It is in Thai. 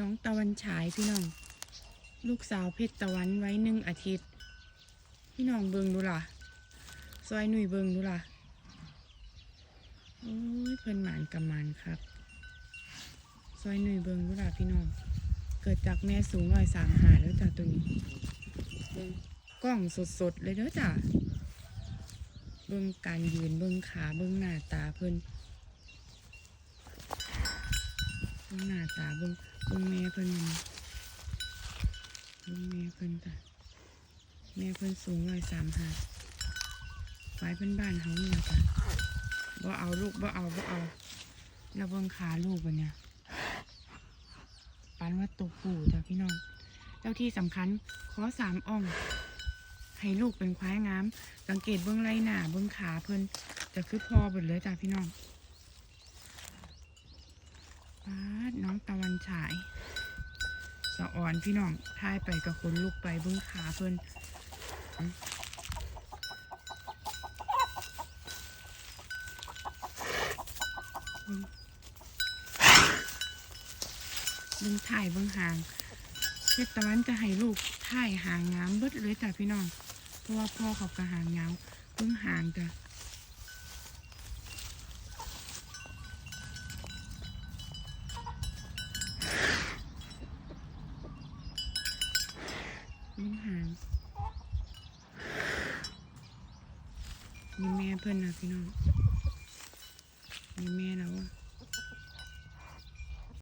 น้องตะวันฉายพี่น้อง ลูกสาวเพชรตะวันไว้หนึ่งอาทิตย์ พี่น้องเบิงดูล่ะ ซอยหนุ่ยเบิงดูล่ะ โอ้ยเพิ่นหมานกับหมานครับ ซอยหนุ่ยเบิงดูล่ะพี่น้อง เกิดจากแม่สูงร้อยสามหาแล้วจ้ะตัวนี้งกล้องสดๆเลยเด้อจ้ะ เบิ่งการยืนเบิ่งขาเบิ่งหน้าตาเพิ่นเบิงหน้าตาเบิ่ง เบิ่งแม่เพิ่นเบิ่งแม่เพิ่นจ้ะแม่เพิ่นสูงร้อยสามห้าไว้เป็นบ้านเฮาเนี่ล่ะจ้ะบ่เอาลูกบ่เอาบ่เอาแล้วเบิ่งขาลูกบัดเนี่ยปานว่าตกปู่จ้ะพี่น้องเจ้าที่สำคัญขอสามอ่องให้ลูกเป็นควายงาม สังเกตเบื้องไรหน้าเบื้องขาเพิ่นจะคือพอเบิดเลยจ้ะพี่น้อง ปาดน้องตะวันฉาย สะอ่อนพี่น้องทายไปกับคนลูกไปเบื้องขาเพิ่นอื้อเบื้องถ่ายเบื้องหางเพชรตะวันจะให้ลูกถ่ายหางงามเบิดเลยจ้ะพี่น้อง เพราะว่าพ่อเขากระหางเงาเพิ่งหางจ้ะ เพิ่งหางมีแม่เพื่อนนะพี่น้องมีแม่แล้วอะ